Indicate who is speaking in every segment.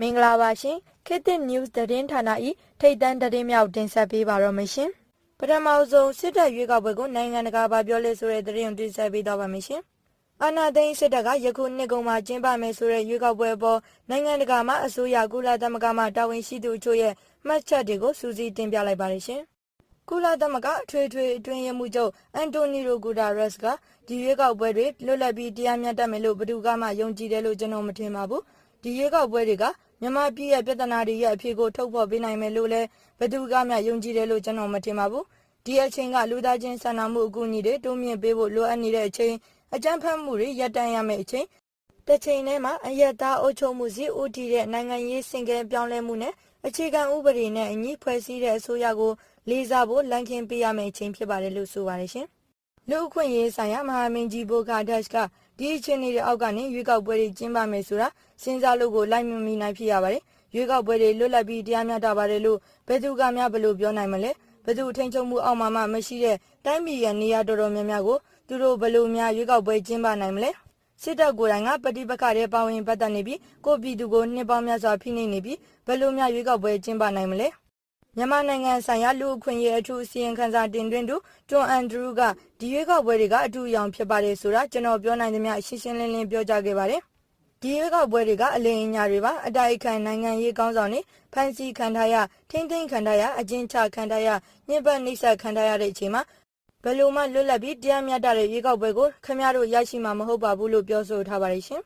Speaker 1: မင်္ဂလာပါရှင်ခေတ်သစ် news သတင်းဌာန၏ထိတ်တန့်သတင်းများကိုတင်ဆက်ပေးပါတော့မရှင်ပထမဆုံးစစ်တပ်ရွေးကောက်ပွဲကိုနိုင်ငံတကာဘာပြောလဲဆိုတဲ့သတင်းကိုတင်ဆက်ပေးတော့ပါမရှင်အာနာသိန်းစစ်တပ်ကယခုနှစ်ကုန်မှာကျင်းပမယ်ဆိုတဲ့ရွေးကောက်ပွဲပေါ်နိုင်ငံတကာမှအစိုးရကုလသမဂ္ဂမှတာဝန်ရှိသူအချို့ရဲ့မှတ်ချက်တွေကိုစူးစီးတင်ပြလိုက်ပါတယ်ရှင် ကုလသမဂ္ဂအထွေထွေအတွင်းရေးမှူးချုပ်အန်တိုနီယိုဂူတာရက်စ်ကဒီရွေးကောက်ပွဲတွေလွတ်လပ်ပြီးတရားမျှတမယ်လို့ဘယ်သူကမှယုံကြည်တယ်လို့ကျွန်တော်မထင်ပါဘူးဒီရွေးကောက်ပွဲတွေကမြန်မာပြည်ရဲ့ပြဿနာတွေရဲ့အဖြေကိုထုတ်ဖော်ပေးနိုင်မယ်လို့လည်းဘယ်သူကမှယုံကြည်တယ်လို့ကျွန်တော်မထင်ပါဘူးဒီအချိန်ကလူသားချင်းစာနာမှုအကူအညီတွေတိုးမြင့်ပေးဖို့လိုအပ်နေတဲ့အချိန်အကြမ်းဖက်မှုတွေရပ်တန့်ရမယ့်အချိန်တစ်ချိန်တည်းမှာအယက်သားအုပ်ချုပ်မှုစီဦးတည်တဲ့နိုင်ငံရေးစင်ကဲပြောင်းလဲမှုနဲ့အခြေခံဥပဒေနဲ့အညီဖွဲ့စည်းတဲ့အစိုးရကို လေးစားဖို့လမ်းခင်းပေးရမယ့်အချိန်ဖြစ်ပါတယ်လို့ဆိုပါတယ်ရှင်လူအခွင့်ရေးဆိုင်ရာမဟာမင်းကြီးဘိုကာဒက်ရှ်ကဒီအချိန်တွေအောက်ကနေရွေးကောက်ပွဲတွေကျင်းပမယ်ဆိုတာစဉ်းစားလို့ကိုလိုက်မမီနိုင်ဖြစ်ရပါတယ်ရွေးကောက်ပွဲတွေလွတ်လပ်ပြီးတရားမျှတပါတယ်လို့ဘယ်သူကမှဘယ်လိုပြောနိုင်မလဲဘယ်သူထိန်ချုပ်မှုအောက်မှာမှမရှိတဲ့တိုင်းပြည်ရဲ့နေရာတော်တော်များများကိုသူတို့ဘယ်လိုများရွေးကောက်ပွဲကျင်းပနိုင်မလဲစစ်တပ်ကိုယ်တိုင်ကပဋိပက္ခတွေပါဝင်ပတ်သက်နေပြီးကိုပြည်သူကိုနှစ်ပေါင်းများစွာဖိနှိပ်နေပြီးဘယ်လိုများရွေးကောက်ပွဲကျင်းပနိုင်မလဲ မြန်မာနိုင်ငံဆိုင်ရာလူအခွင့်အရေးအထူးအစည်းအဝေးခန်းစာတင်သွင်းသူဂျွန်အန်ဒရူးကဒီရွေးကောက်ပွဲတွေကအထူးအယောင်ဖြစ်ပါတယ်ဆိုတာကျွန်တော်ပြောနိုင်သမျှရှင်းရှင်းလင်းလင်းပြောကြားခဲ့ပါတယ်ဒီရွေးကောက်ပွဲတွေကအလင်းအညာတွေပါအတိုက်အခံနိုင်ငံရေးကောင်းဆောင်တွေဖန်စီခံထားရထိမ့်သိမ်းခံထားရအကျဉ်းချခံထားရညှဉ်းပန်းနှိပ်စက်ခံထားရတဲ့အချိန်မှာဘယ်လိုမှလွတ်လပ်ပြီးတရားမျှတတဲ့ရွေးကောက်ပွဲကိုခင်ဗျားတို့ရရှိမှာမဟုတ်ပါဘူးလို့ပြောဆိုထားပါတယ်ရှင်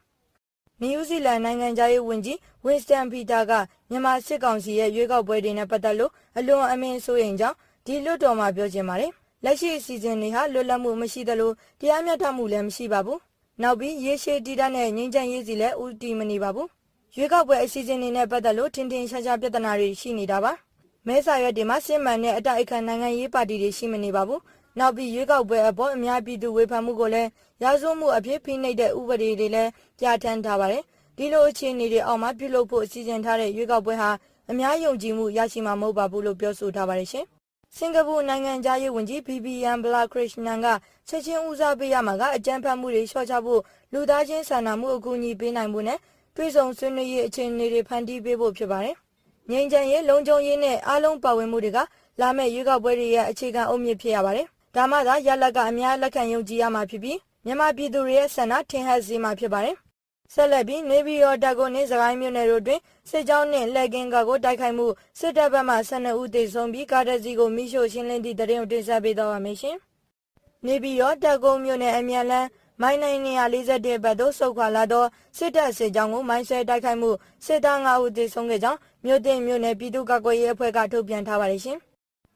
Speaker 1: နယူးဇီလန်နိုင်ငံသားရေးဝန်ကြီးဝင်းစတန်ပီတာကမြန်မာစစ်ကောင်စီရဲ့ရွေးကောက်ပွဲတွေနဲ့ပတ်သက်လို့အလွန်အမင်းစိုးရိမ်ကြောင်းဒီလွတ်တော်မှာပြောချင်ပါတယ်လက်ရှိအစီအစဉ်တွေဟာလွတ်လပ်မှုမရှိသလိုတရားမျှတမှုလည်းမရှိပါဘူးနောက်ပြီးရေရှည်တည်တတ်တဲ့ငြိမ်းချမ်းရေးစီလည်းဦးတည်မနေပါဘူးရွေးကောက်ပွဲအစီအစဉ်တွေနဲ့ပတ်သက်လို့ထင်ထင်ရှားရှားပြဿနာတွေရှိနေတာပါမဲဆာရွက်တွေမှာစစ်မှန်တဲ့အတိုက်အခံနိုင်ငံရေးပါတီတွေရှိမနေပါဘူး နောက်ပြီးရွေးကောက်ပွဲအပေါ်အများပြည်သူဝေဖန်မှုကိုလည်းရာဇဝမှုအဖြစ်ဖိနှိပ်တဲ့ဥပဒေတွေလည်းပြဋ္ဌာန်းထားပါတယ်ဒီလိုအခြေအနေတွေအောက်မှာပြုလုပ်ဖို့အစီအစဉ်ထားတဲ့ရွေးကောက်ပွဲဟာအများယုံကြည်မှုရရှိမှာမဟုတ်ပါဘူးလို့ပြောဆိုထားပါတယ်ရှင်စင်ကာပူနိုင်ငံသားရေးဝန်ကြီး BBN Balakrishnan ကချက်ချင်းဦးစားပေးရမှာကအကြမ်းဖက်မှုတွေလျှော့ချဖို့လူသားချင်းစာနာမှုအကူအညီပေးနိုင်ဖို့နဲ့တွဲဆောင်ဆွေးနွေးရေးအခြေအနေတွေဖန်တီးပေးဖို့ဖြစ်ပါတယ်။ငြိမ်းချမ်းရေးလုံခြုံရေးနဲ့အားလုံးပါဝင်မှုတွေကလာမယ့်ရွေးကောက်ပွဲတွေရဲ့အခြေခံအုတ်မြစ်ဖြစ်ရပါတယ်။ ဒါမှသာရလဒ်ကအများလက်ခံယုံကြည်ရမှာဖြစ်ပြီးမြန်မာပြည်သူတွေရဲ့ဆန္ဒထင်ဟပ်စေမှာဖြစ်ပါတယ်။ဆက်လက်ပြီးနေပြည်တော်တပ်ကိုနေစကိုင်းမြို့နယ်တို့တွင်စစ်ကြောင်းနှင့်လက်ကင်းကာကိုတိုက်ခိုက်မှုစစ်တပ်ဘက်မှ12ဦးသေဆုံးပြီးကားတစ်စီးကိုမိရှို့ရှင်းလင်းသည့်တရင်ကိုတင်ဆက်ပေးသွားပါမယ်ရှင်။နေပြည်တော်တပ်ကုန်းမြို့နယ်အမြန်လန်းမိုင်းနိုင်141ဘက်သို့ဆုတ်ခွာလာသောစစ်တပ်စစ်ကြောင်းကိုမိုင်းဆွဲတိုက်ခိုက်မှုစစ်သား9ဦးသေဆုံးခဲ့ကြောင်းမြို့တင်မြို့နယ်ပြည်သူ့ကာကွယ်ရေးအဖွဲ့ကထုတ်ပြန်ထားပါတယ်ရှင်။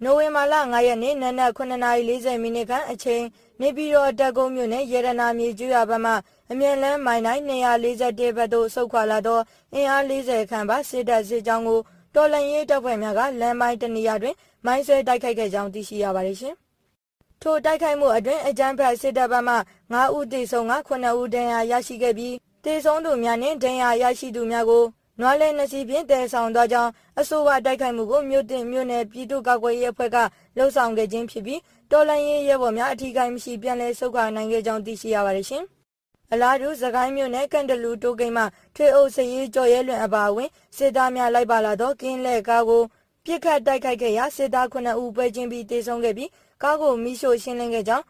Speaker 1: နိုဝင်ဘာလ9ရက်နေ့နနက်9:40မိနစ်ခန့်အချိန်နေပြည်တော်တပ်ကုန်းမြို့နယ်ရေရနာမြေကျွာဘက်မှအမြန်လန်းမိုင်းနိုင်241ဘက်သို့ဆုတ်ခွာလာသောအင်အား40ခန့်ပါစစ်တပ်စစ်ကြောင်းကိုတော်လန်ရေးတပ်ဖွဲ့များကလမ်းမိုင်းတနေရာတွင်မိုင်းဆွဲတိုက်ခိုက်ခဲ့ကြောင်းသိရှိရပါတယ်ရှင်။ထိုတိုက်ခိုက်မှုအတွင်းအကြမ်းဖက်စစ်တပ်ဘက်မှ9ဦးသေဆုံးက9ဦးဒဏ်ရာရရှိခဲ့ပြီးသေဆုံးသူများနှင့်ဒဏ်ရာရရှိသူများကို နွားလဲနှစီဖြင့်တည်ဆောင်သွားကြောင်းအဆိုပါတိုက်ခိုက်မှုကိုမြို့တင်မြို့နယ်ပြည်သူ့ကာကွယ်ရေးအဖွဲ့ကလှုံ့ဆော်ခဲ့ခြင်းဖြစ်ပြီးတော်လန်ရေးရဲဘော်များအထူးကိုင်းမရှိပြန်လည်ဆုတ်ခွာနိုင်ခဲ့ကြောင်းသိရှိရပါတယ်ရှင်။အလားတူသခိုင်းမြို့နယ်ကန်တလူတိုကိန်းမှထွေအုပ်စရေးကြော်ရဲလွင်အပါအဝင်စစ်သားများလိုက်ပါလာသောကင်းလက်ကားကိုပြစ်ခတ်တိုက်ခိုက်ခဲ့ရာစစ်သား9ဦးပွဲချင်းပြီးတေဆုံးခဲ့ပြီးကားကိုမိရှို့ရှင်းလင်းခဲ့ကြောင်း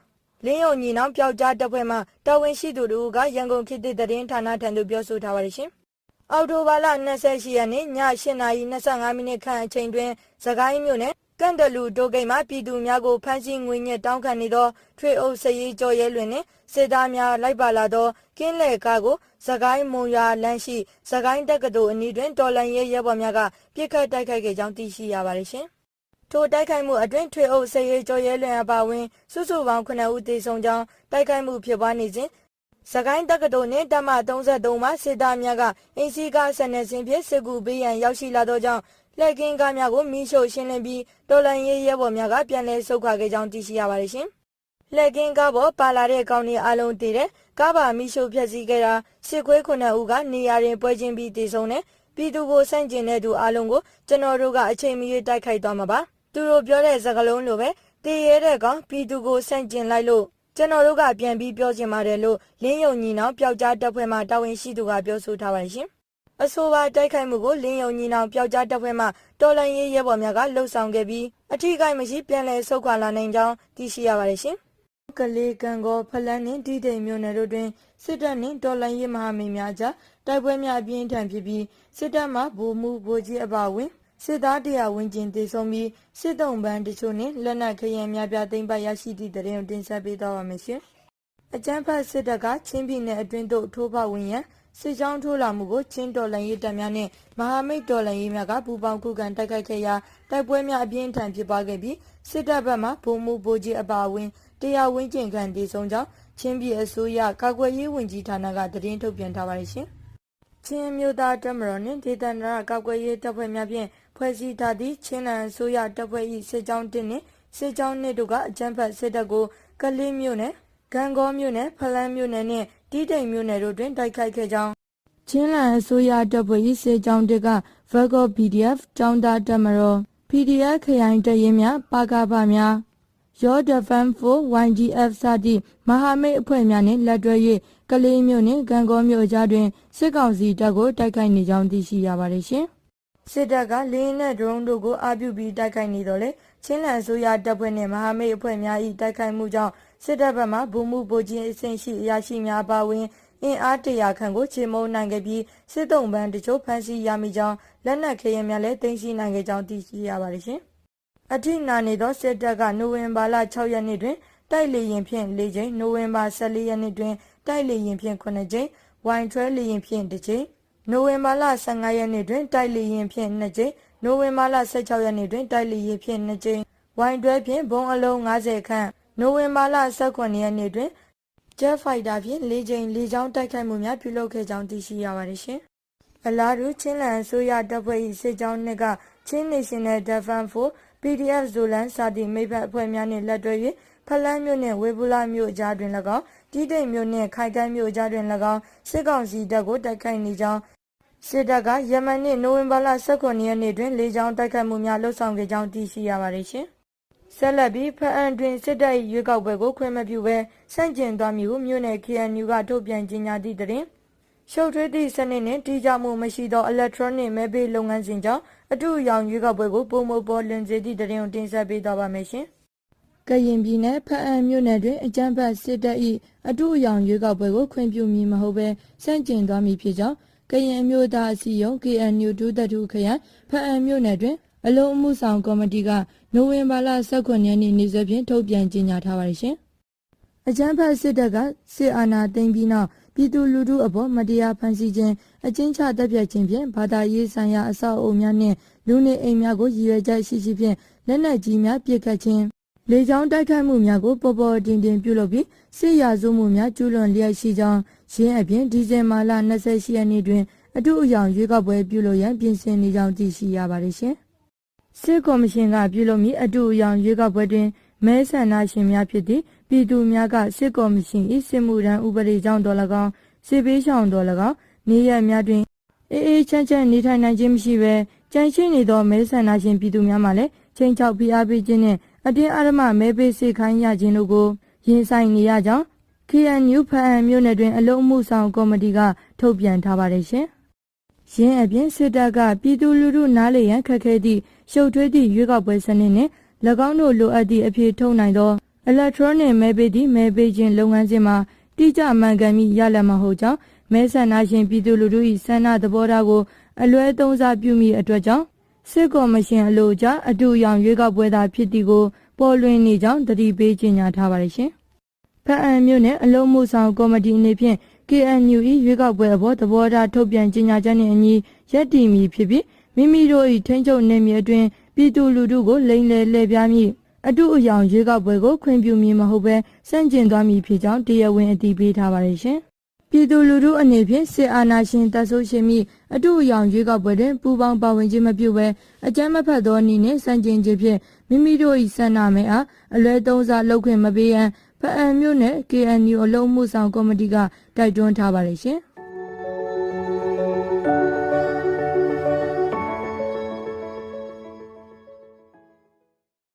Speaker 1: လင်းယုံညီနောင်ပျောက်ကြားတပ်ဖွဲ့မှတာဝန်ရှိသူတို့ကရန်ကုန်ခေတ်သစ်သတင်းဌာနထံသို့ပြောဆိုထားပါတယ်ရှင်။ အော်တိုဘာလ28ရက်နေ့ည8:25မိနစ်ခန့်အချိန်တွင်သခိုင်းမြို့နယ်ကန်တလူတိုကိတ်မှပြည်သူများကိုဖမ်းဆီးငွေညက်တောင်းခံနေသောထွေအုပ်စရေးကြော်ရဲလွင်နှင့်စစ်သားများလိုက်ပါလာသောကင်းလေကားကိုသခိုင်းမုံရွာလမ်းရှိသခိုင်းတက္ကသိုလ်အနီးတွင်တော်လန်ရဲရဲဘော်များကပြစ်ခတ်တိုက်ခိုက်ခဲ့ကြောင်းသိရှိရပါတယ်ရှင်။ထိုတိုက်ခိုက်မှုအတွင်းထွေအုပ်စရေးကြော်ရဲလွင်အပါဝင်စုစုပေါင်း9ဦးသေဆုံးကြောင်းတိုက်ခိုက်မှုဖြစ်ပွားနေစဉ် စကိုင်းတက္ကသိုလ်နှင့်တမ33မှာစစ်သားများကအင်းစီကားဆန်နေစဉ်ဖြင့်စစ်ကူပေးရန်ရောက်ရှိလာသောကြောင့်လက်ကင်းကားများကိုမိရှို့ရှင်းလင်းပြီးတော်လန်ရေးရဲဘော်များကပြန်လည်ဆုတ်ခွာခဲ့ကြောင်းသိရှိရပါတယ်ရှင်။လက်ကင်းကားပေါ်ပါလာတဲ့ကောင်းတွေအလုံးတည်တဲ့ကားပါမိရှို့ဖျက်ဆီးခဲ့တာစစ်ခွေးခုနှစ်ဦးကနေရာတွင်ပွဲချင်းပြီးတည်ဆုံတဲ့ပြည်သူကိုဆန့်ကျင်တဲ့သူအလုံးကိုကျွန်တော်တို့ကအချိန်မီတိုက်ခိုက်သွားမှာပါ။သူတို့ပြောတဲ့စကားလုံးလိုပဲတည်ရဲတဲ့ကောင်ပြည်သူကိုဆန့်ကျင်လိုက်လို့ ကျွန်တော်တို့ကပြန်ပြီးပြောချင်ပါတယ်လို့လင်းယုံညီနောင်ပျောက်ကြားတပ်ဖွဲ့မှတာဝန်ရှိသူကပြောဆိုထားပါတယ်ရှင်။အဆိုပါတိုက်ခိုက်မှုကိုလင်းယုံညီနောင်ပျောက်ကြားတပ်ဖွဲ့မှတော်လန်ရေးရဲဘော်များကလှုပ်ဆောင်ခဲ့ပြီးအထူးကိမရှိပြန်လည်ဆုတ်ခွာလာနိုင်ကြောင်းသိရှိရပါတယ်ရှင်။ကလေးကံကောဖလန်းနှင့်တိတိမ်မြို့နယ်တို့တွင်စစ်တပ်နှင့်တော်လန်ရေးမဟာမိတ်များကြားတိုက်ပွဲများအပြင်းထန်ဖြစ်ပြီးစစ်တပ်မှဗိုလ်မှူးဗိုလ်ကြီးအပါအဝင် စစ်သားတရားဝင်ကျင်တည်ဆုံပြီးစစ်တုံးပန်းတချို့နှင့်လက်နက်ခရင်များပြသိမ်းပိုက်ရရှိသည့်တရင်ကိုတင်ဆက်ပေးသွားပါမယ်ရှင်။အကြမ်းဖက်စစ်တပ်ကချင်းပြည်နယ်အတွင်းသို့ထိုးဖောက်ဝင်ရန်စစ်ကြောင်းထိုးလာမှုကိုချင်းတော်လှန်ရေးတပ်များနှင့်မဟာမိတ်တော်လှန်ရေးများကပူးပေါင်းခုခံတိုက်ခိုက်ခဲ့ရာတိုက်ပွဲများအပြင်းထန်ဖြစ်ပွားခဲ့ပြီးစစ်တပ်ဘက်မှဗိုလ်မှူးဗိုလ်ကြီးအပါအဝင်တရားဝင်ကျင်ခံတည်ဆုံကြောင်းချင်းပြည်အစိုးရကာကွယ်ရေးဝန်ကြီးဌာနကသတင်းထုတ်ပြန်ထားပါတယ်ရှင်။ချင်းမျိုးသားတပ်မတော်နှင့်ဒေသန္တရကာကွယ်ရေးတပ်ဖွဲ့များဖြင့် ဖွဲ့စည်းထားသည့်ချင်းလန်အစိုးရတပ်ဖွဲ့၏စစ်ကြောင်းတစ်နှင့်စစ်ကြောင်းနှစ်တို့ကအကြမ်းဖက်စစ်တပ်ကိုကလေးမျိုးနဲ့ဂံကောမျိုးနဲ့ဖလန်းမျိုးနဲ့နှင့်တီးတိမ်မျိုးနယ်တို့တွင်တိုက်ခိုက်ခဲ့ကြောင်းချင်းလန်အစိုးရတပ်ဖွဲ့၏စစ်ကြောင်းတစ်က Virgo PDF တောင်းတာတပ်မတော် PDF ခရိုင်တရင်များပါကပါများ Your Defense for YGF စသည့်မဟာမိတ်အဖွဲ့များနှင့်လက်တွဲ၍ကလေးမျိုးနှင့်ဂံကောမျိုးအကြားတွင်စစ်ကောင်စီတပ်ကိုတိုက်ခိုက်နေကြောင်းသိရှိရပါတယ်ရှင်။ စစ်တပ်ကလင်းနဲ့ဒရုန်းတို့ကိုအပြုပြီးတိုက်ခိုက်နေတော့လေချင်းလန်အစိုးရတပ်ဖွဲ့နှင့်မဟာမိတ်အဖွဲ့များ၏တိုက်ခိုက်မှုကြောင့်စစ်တပ်ဘက်မှဗိုလ်မှူးဗိုလ်ကြီးအဆင့်ရှိအရာရှိများပါဝင်အင်အားတရာခန့်ကိုချေမှုန်းနိုင်ခဲ့ပြီးစစ်တုံးပန်းတချို့ဖမ်းဆီးရမိကြောင်းလက်နက်ခဲယမ်းများလည်းတင်ရှိနိုင်ခဲ့ကြောင်းသိရှိရပါတယ်ရှင်။အထိနာနေသောစစ်တပ်ကနိုဝင်ဘာလ6ရက်နေ့တွင်တိုက်လေရင်ဖြင့်၄ကြိမ်နိုဝင်ဘာ14ရက်နေ့တွင်တိုက်လေရင်ဖြင့်9ကြိမ်ဝိုင်ထွဲလေရင်ဖြင့်1ကြိမ် နိုဝင်ဘာလ15ရက်နေ့တွင်တိုက်လေရင်ဖြင့်2ကြိမ်နိုဝင်ဘာလ16ရက်နေ့တွင်တိုက်လေရင်ဖြင့်2ကြိမ်ဝိုင်တွဲဖြင့်ဘုံအလုံး90ခန့်နိုဝင်ဘာလ18ရက်နေ့တွင်ဂျက်ဖိုက်တာဖြင့်၄ကြိမ်လေကြောင်းတိုက်ခိုက်မှုများပြုလုပ်ခဲ့ကြောင်းသိရှိရပါတယ်ရှင်။အလားတူချင်းလန်အစိုးရတပ်ဖွဲ့၏စစ်ကြောင်းနှင့်ကချင်း National Defense Force PDF ဇိုလန်စသည့်မိဘအဖွဲ့များနှင့်လက်တွဲ၍ ဖလန်းမြို့နှင့်ဝေဘူလာမြို့အကြားတွင်၎င်းတီးတိမ်မြို့နှင့်ခိုင်ကန်းမြို့အကြားတွင်၎င်းစစ်ကောင်စီတပ်ကိုတိုက်ခိုက်နေကြောင်းစစ်တပ်ကယမန်နှင့်နိုဝင်ဘာလ18ရက်နေ့တွင်လေကြောင်းတိုက်ခိုက်မှုများလှုပ်ဆောင်ခဲ့ကြောင်းသိရှိရပါတယ်ရှင်။ဆက်လက်ပြီးဖအံတွင်စစ်တပ်၏ရွေးကောက်ပွဲကိုခွင့်မပြုဘဲစန့်ကျင်သွားမည်ဟုမြို့နယ် KNU ကထုတ်ပြန်ကြေညာသည့်တွင်ရှုပ်ထွေးသည့်စနစ်နှင့်တိကျမှုမရှိသော electronic မဲပေးလုပ်ငန်းစဉ်ကြောင့်အထူးအယောင်ရွေးကောက်ပွဲကိုပုံမပေါ်လွင်စေသည့်သတင်းကိုတင်ဆက်ပေးသွားပါမယ်ရှင်။ ကရင်ပြည်နယ်ဖအံမြို့နယ်တွင်အကြမ်းဖက်စစ်တပ်၏အထူးအယောင်ရွေးကောက်ပွဲကိုခွင့်ပြုမည်မဟုတ်ဘဲစန့်ကျင်သွားမည်ဖြစ်ကြောင်းကရင်အမျိုးသားအစည်းအရုံး KNU ဒုတထုခရိုင်ဖအံမြို့နယ်တွင်အလုံးအမှုဆောင်ကော်မတီကနိုဝင်ဘာလ18ရက်နေ့နေ့စွဲဖြင့်ထုတ်ပြန်ကြေညာထားပါတယ်ရှင်။အကြမ်းဖက်စစ်တပ်ကစစ်အာဏာသိမ်းပြီးနောက်ပြည်သူလူထုအပေါ်မတရားဖန်ဆီးခြင်းအကျဉ်းချတပ်ဖြတ်ခြင်းဖြင့်ဘာသာရေးဆိုင်ရာအဆောက်အအုံများနှင့်လူနေအိမ်များကိုရည်ရွယ်ချက်ရှိရှိဖြင့်လက်နက်ကြီးများပစ်ခတ်ခြင်း လေကြောင်းတိုက်ခိုက်မှုများကိုပေါ်ပေါ်တင်တင်ပြုလုပ်ပြီးစစ်ရာဇဝမှုများကျူးလွန်လျက်ရှိကြောင်းရင်းအပြင်ဒီဇင်ဘာလ28ရက်နေ့တွင်အထူးအယောင်ရွေးကောက်ပွဲပြုလုပ်ရန်ပြင်ဆင်နေကြောင်းသိရှိရပါတယ်ရှင်။စစ်ကော်မရှင်ကပြုလုပ်မည့်အတူအယောင်ရွေးကောက်ပွဲတွင်မဲဆန္ဒရှင်များဖြစ်သည့်ပြည်သူများကစစ်ကော်မရှင်၏စစ်မှုထမ်းဥပဒေကြောင့်တော်၎င်းစစ်ပေးဆောင်တော်၎င်းနေရများတွင်အေးအေးချမ်းချမ်းနေထိုင်နိုင်ခြင်းမရှိဘဲကြန့်ရှိနေသောမဲဆန္ဒရှင်ပြည်သူများမှလည်းချိန်ချောက်ဖိအားပေးခြင်းနှင့် အတင်းအဓမ္မမဲပေးစေခိုင်းရခြင်းတို့ကိုရင်ဆိုင်နေရကြောင်း KNU ဖအံမြို့နယ်တွင်အလုံးအမှုဆောင်ကော်မတီကထုတ်ပြန်ထားပါတယ်ရှင်။ရင်းအပြင်စစ်တပ်ကပြည်သူလူထုနားလေရန်ခက်ခဲသည့်ရှုပ်ထွေးသည့်ရွေးကောက်ပွဲစနစ်နှင့်၎င်းတို့လိုအပ်သည့်အဖြေထုတ်နိုင်သော electronic မဲပေးသည့်မဲပေးခြင်းလုပ်ငန်းစဉ်မှာတိကျမှန်ကန်မိရလဒ်မဟုတ်ကြောင်းမဲဆန္ဒရှင်ပြည်သူလူထု၏ဆန္ဒသဘောထားကိုအလွဲသုံးစားပြုမိအတွက်ကြောင့် စစ်ကော်မရှင်အလို့ကြားအတူရောင်ရွေးကောက်ပွဲသာဖြစ်သည်ကိုပေါ်လွင်နေကြောင်းတတိပေးကြေညာထားပါတယ်ရှင်။ဖအံမြို့နယ်အလုံးမှုဆောင်ကော်မတီအနေဖြင့် KNU ၏ရွေးကောက်ပွဲအပေါ်သဘောထားထုတ်ပြန်ကြေညာချက်နှင့်အညီရက်တည်မည်ဖြစ်ပြီးမိမိတို့၏ထိန်းချုပ်နယ်မြေအတွင်းပြည်သူလူထုကိုလိမ်လည်လှည့်ပြားမည့်အတူအယောင်ရွေးကောက်ပွဲကိုခွင့်ပြုမည်မဟုတ်ဘဲစန့်ကျင်သွားမည်ဖြစ်ကြောင်းတရားဝင်အတည်ပြုထားပါတယ်ရှင်။ ပြည်သူလူထုအနေဖြင့်စစ်အာဏာရှင်တပ်ဆိုးရှင်မိအတူအယောင်ရွေးကောက်ပွဲတွင်ပူးပေါင်းပါဝင်ခြင်းမပြုဘဲအကြမ်းမဖက်သောနည်းနှင့်စန့်ကျင်ခြင်းဖြင့်မိမိတို့၏ဆန္ဒမဲအားအလွဲသုံးစားလုပ်ခွင့်မပေးရန်ဖအံမြို့နယ် KNU အလုံးမှုဆောင်ကော်မတီကတိုက်တွန်းထားပါတယ်ရှင်။